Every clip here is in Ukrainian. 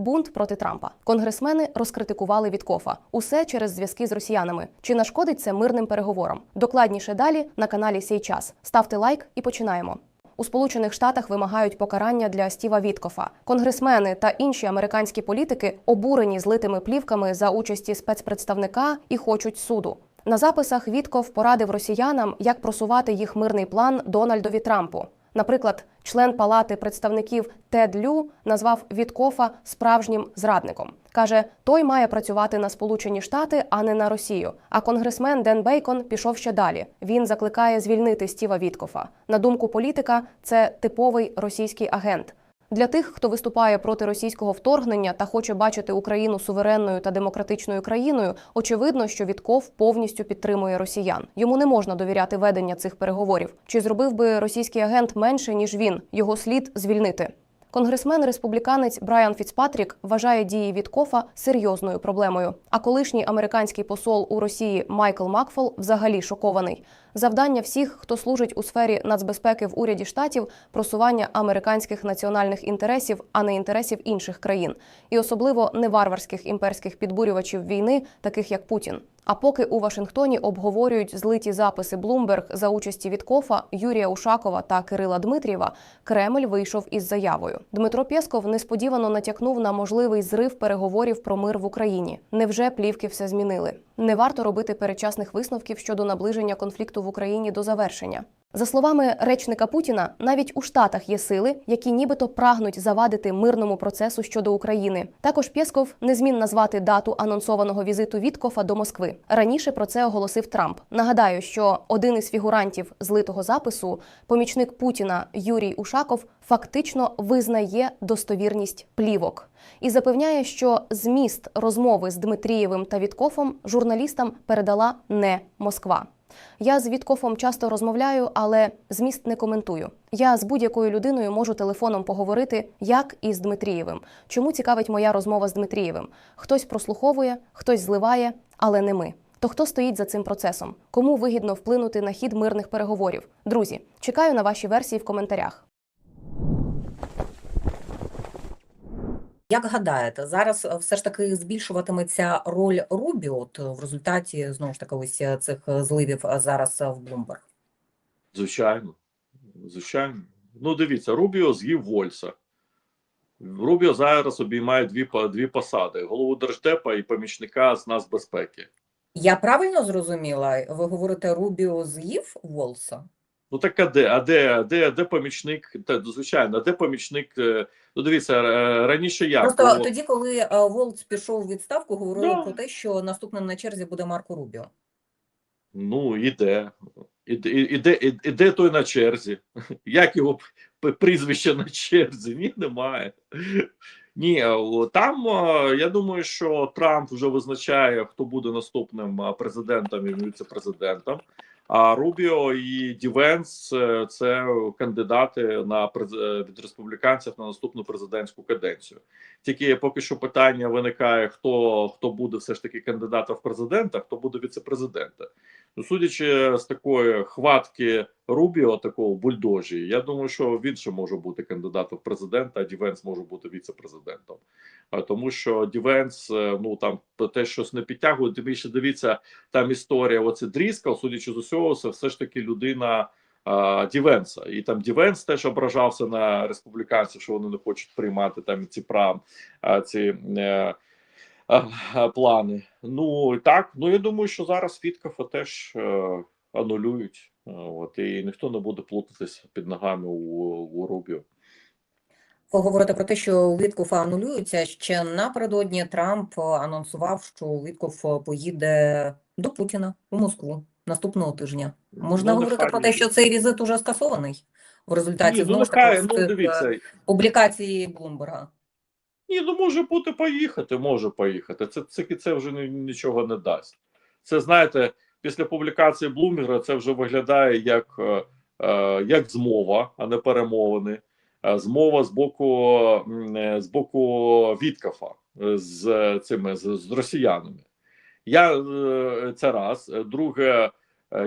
Бунт проти Трампа. Конгресмени розкритикували Віткофа. Усе через зв'язки з росіянами. Чи нашкодить це мирним переговорам? Докладніше далі на каналі Сей час. Ставте лайк і починаємо. У Сполучених Штатах вимагають покарання для Стіва Віткофа. Конгресмени та інші американські політики обурені злитими плівками за участі спецпредставника і хочуть суду. На записах Вітков порадив росіянам, як просувати їх мирний план Дональдові Трампу. Наприклад, член Палати представників Тед Лю назвав Віткофа справжнім зрадником. Каже, той має працювати на Сполучені Штати, а не на Росію. А конгресмен Ден Бейкон пішов ще далі. Він закликає звільнити Стіва Віткофа. На думку політика, це типовий російський агент. Для тих, хто виступає проти російського вторгнення та хоче бачити Україну суверенною та демократичною країною, очевидно, що Вітков повністю підтримує росіян. Йому не можна довіряти ведення цих переговорів. Чи зробив би російський агент менше ніж він? Його слід звільнити. Конгресмен республіканець Брайан Фіцпатрік вважає дії Віткофа серйозною проблемою. А колишній американський посол у Росії Майкл Макфол взагалі шокований. Завдання всіх, хто служить у сфері нацбезпеки в уряді штатів, просування американських національних інтересів, а не інтересів інших країн, і особливо не варварських імперських підбурювачів війни, таких як Путін. А поки у Вашингтоні обговорюють злиті записи Блумберг за участі Віткофа, Юрія Ушакова та Кирила Дмитрієва, Кремль вийшов із заявою. Дмитро Пєсков несподівано натякнув на можливий зрив переговорів про мир в Україні. Невже плівки все змінили? Не варто робити передчасних висновків щодо наближення конфлікту в Україні до завершення. За словами речника Путіна, навіть у Штатах є сили, які нібито прагнуть завадити мирному процесу щодо України. Також Пєсков не змін назвати дату анонсованого візиту Віткофа до Москви. Раніше про це оголосив Трамп. Нагадаю, що один із фігурантів злитого запису, помічник Путіна Юрій Ушаков, фактично визнає достовірність плівок і запевняє, що зміст розмови з Дмитрієвим та Віткофом журналістам передала не Москва. Я з Віткофом часто розмовляю, але зміст не коментую. Я з будь-якою людиною можу телефоном поговорити, як і з Дмитрієвим. Чому цікавить моя розмова з Дмитрієвим? Хтось прослуховує, хтось зливає, але не ми. То хто стоїть за цим процесом? Кому вигідно вплинути на хід мирних переговорів? Друзі, чекаю на ваші версії в коментарях. Як гадаєте, зараз е, все ж таки збільшуватиметься роль Рубіо от, в результаті знову ж таки ось е, цих е, зливів е, зараз е, в Блумберг? Звичайно. Звичайно. Ну, дивіться, Рубіо з'їв Вольса. Рубіо зараз обіймає дві, дві посади: голову держдепа і помічника з нацбезпеки. Я правильно зрозуміла? Ви говорите, Рубіо з'їв Волса? Ну так а де? А де, де, де помічник? Та, ну, звичайно, а де помічник? е, Ну, дивіться, е, раніше як? Просто було? тоді, коли е, Волц пішов у відставку, говорили Да. про те, що наступним на черзі буде Марко Рубіо. Ну, іде. Іде, іде, іде той на черзі. Як його прізвище на черзі? Ні, немає. Ні, там я думаю, що Трамп вже визначає, хто буде наступним президентом і віце-президентом. А Рубіо і Дівенс е, це кандидати на е, від республіканців на наступну президентську каденцію. Тільки поки що питання виникає: хто хто буде все ж таки кандидатом в президента, хто буде віце-президента. Ну, судячи з такої хватки Рубіо, такого бульдожі, я думаю, що він ще може бути кандидатом в президента, а Дівенс може бути віце-президентом. Тому що Дівенс, е, ну там те щось не підтягує. Тим більше дивіться, там історія. Оце Дріскал, судячи з усього, це все ж таки людина. а, Дівенса, і там Дівенс теж ображався на республіканців, що вони не хочуть приймати там ці прав, ці е, плани. Ну так, ну я думаю, що зараз Фіткафа теж е, анулюють. Е, От і ніхто не буде плутатись під ногами у, у Рубіо. Ви говорите про те, що Віткофа анулюється. Ще напередодні Трамп е, анонсував, що е, поїде до Путіна у Москву наступного тижня. Можна Ну, говорити нехай про те, що цей візит уже скасований в результаті Ні, ну знову ж таки ну е, дивіться. публікацій Блумберга. Ні, ну може бути поїхати, може поїхати. Це це, це вже нічого не дасть. Це знаєте, після публікації Блумінгера це вже виглядає як, е, е, як змова, а не перемовини. Е, Змова з боку е, з боку Віткафа з цими з, з росіянами. Я це раз. Друге,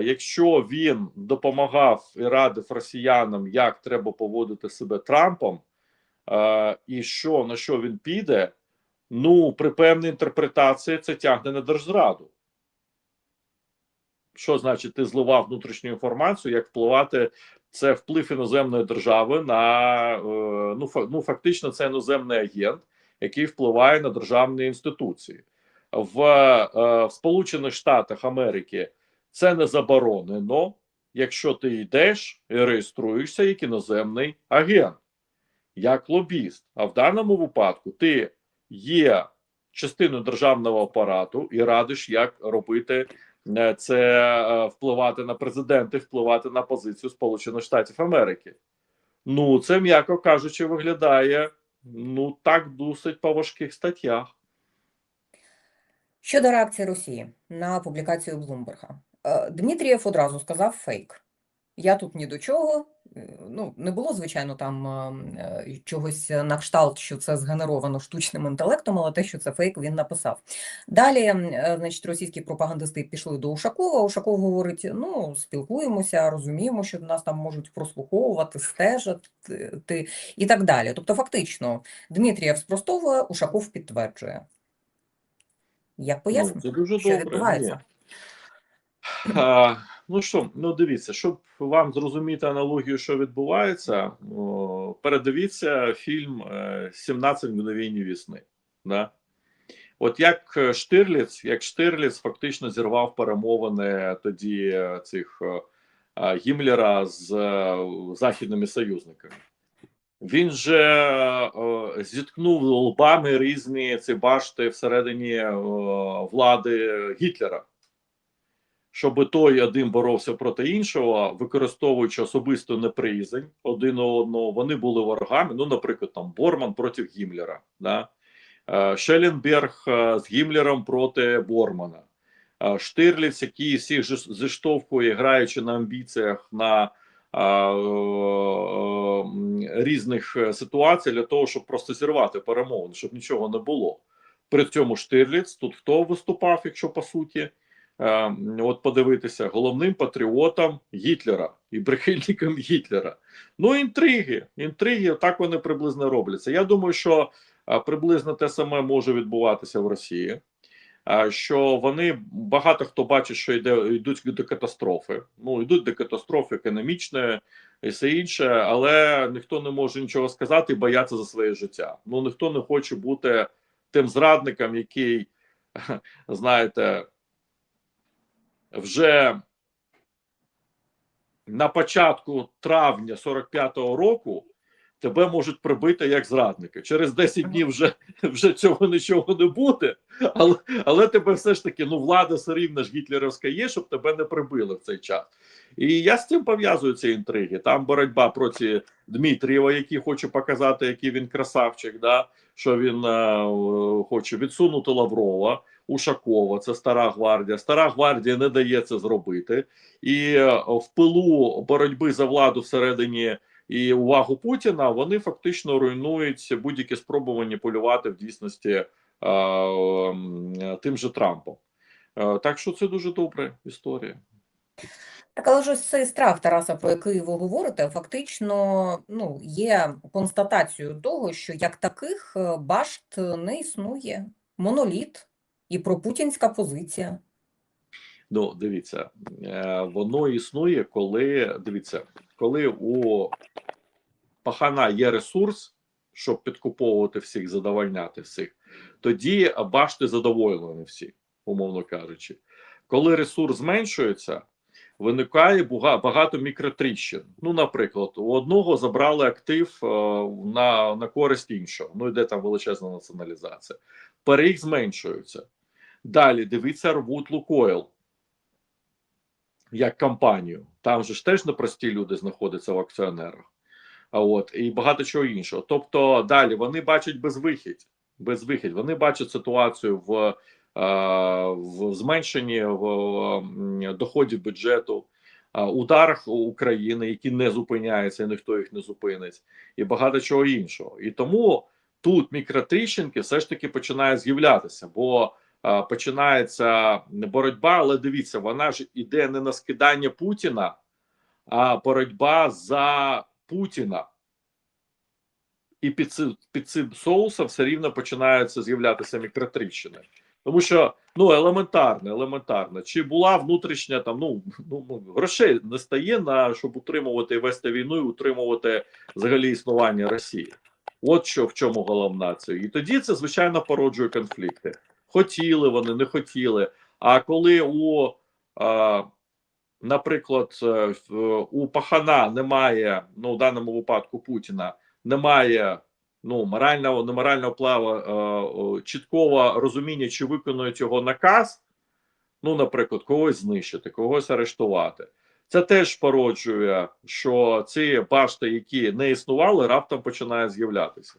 якщо він допомагав і радив росіянам, як треба поводити себе Трампом, і що на що він піде, Ну, при певній інтерпретації це тягне на держзраду. Що значить, ти зливав внутрішню інформацію, як впливати це вплив іноземної держави на е, ну, ну фактично, це іноземний агент, який впливає на державні інституції в, е, в Сполучених Штатах Америки. Це не заборонено, якщо ти йдеш і реєструєшся як іноземний агент, як лобіст. А в даному випадку ти є частиною державного апарату і радиш, як робити е, це, е, впливати на президента, впливати на позицію Сполучених Штатів Америки. Ну, це, м'яко кажучи, виглядає ну так досить по важких статтях. Щодо реакції Росії на публікацію Блумберга, Е, Дмитрієв одразу сказав фейк. Я тут ні до чого. Е, Ну, не було, звичайно, там е, е, чогось на кшталт, що це згенеровано штучним інтелектом, але те, що це фейк, він написав. Далі, е, значить, російські пропагандисти пішли до Ушакова. Ушаков говорить: ну, спілкуємося, розуміємо, що нас там можуть прослуховувати, стежити і так далі. Тобто, фактично, Дмитрієв спростовує, Ушаков підтверджує. Як Ну, пояснити? це дуже що добре. відбувається? Ну що, ну дивіться, щоб вам зрозуміти аналогію, що відбувається, о, передивіться фільм е, «17 мгновень весни. Да? От як е, Штирліц, як Штирліц фактично зірвав перемовини тоді е, цих е, е, Гімлера з е, західними союзниками. Він же е, зіткнув лбами різні ці башти всередині е, влади Гітлера щоб той один боровся проти іншого, використовуючи особисту неприязнь один одного, вони були ворогами. Ну, наприклад, там Борман проти Гімлера, да? Е, Шелленберг е, з Гімлером проти Бормана, Е, Штирліц, який всіх зіштовхує, граючи на амбіціях на різних ситуаціях для того, щоб просто зірвати перемовини, щоб нічого не було. При цьому Штирліц тут хто виступав, якщо по суті, е, от подивитися, головним патріотом Гітлера і прихильником Гітлера. Ну, інтриги, інтриги, так вони приблизно робляться. Я думаю, що е, приблизно те саме може відбуватися в Росії. е, Що вони багато хто бачить, що йде йдуть до катастрофи. Ну йдуть до катастрофи економічної і все інше, але ніхто не може нічого сказати і бояться за своє життя. Ну ніхто не хоче бути тим зрадником, який, знаєте, вже на початку травня 45-го року тебе можуть прибити як зрадника. Через 10 днів вже, вже цього нічого не буде, але, але тебе все ж таки, ну, влада все рівно ж гітлерівська є, щоб тебе не прибили в цей час. І я з цим пов'язую ці інтриги. Там боротьба проти Дмитрієва, який хоче показати, який він красавчик, да? що він е, хоче відсунути Лаврова. Ушакова, це стара гвардія. Стара гвардія не дає це зробити, і е, в пилу боротьби за владу всередині і увагу Путіна вони фактично руйнують будь-які спроби маніпулювати в дійсності е, тим же Трампом. Е, Так що це дуже добра історія. Так, але ж ось цей страх Тараса, про який ви говорите, фактично ну, є констатацією того, що як таких башт не існує. Моноліт і пропутінська позиція. Ну, дивіться, е, воно існує, коли дивіться, коли у пахана є ресурс, щоб підкуповувати всіх, задовольняти всіх, тоді башти задоволені всі, умовно кажучи. Коли ресурс зменшується, виникає багато мікротріщин. Ну, наприклад, у одного забрали актив е, на, на користь іншого. Ну, йде там величезна націоналізація. Переїх зменшуються. Далі дивіться, рвуть Лукойл як компанію. Там же ж теж непрості люди знаходяться в акціонерах. А от і багато чого іншого. Тобто, далі вони бачать безвихідь. Безвихідь. Вони бачать ситуацію в, е, в зменшенні в, доходів бюджету, е, ударах України, які не зупиняються, і ніхто їх не зупинить, і багато чого іншого. І тому тут мікротріщинки все ж таки починають з'являтися, бо починається боротьба, але дивіться, вона ж іде не на скидання Путіна, а боротьба за Путіна. і під цим, під цим соусом все рівно починаються з'являтися мікротріщини. Тому що ну елементарно, елементарно, чи була внутрішня там, ну, ну грошей не стає на щоб утримувати вести війну і утримувати взагалі існування Росії. От що в чому головна це. І тоді це звичайно породжує конфлікти. Хотіли вони, не хотіли. А коли у, наприклад, е, у Пахана немає, ну в даному випадку Путіна, немає ну морального, неморального плава е, чіткого розуміння, чи виконують його наказ, ну, наприклад, когось знищити, когось арештувати. Це теж породжує, що ці башти, які не існували, раптом починають з'являтися.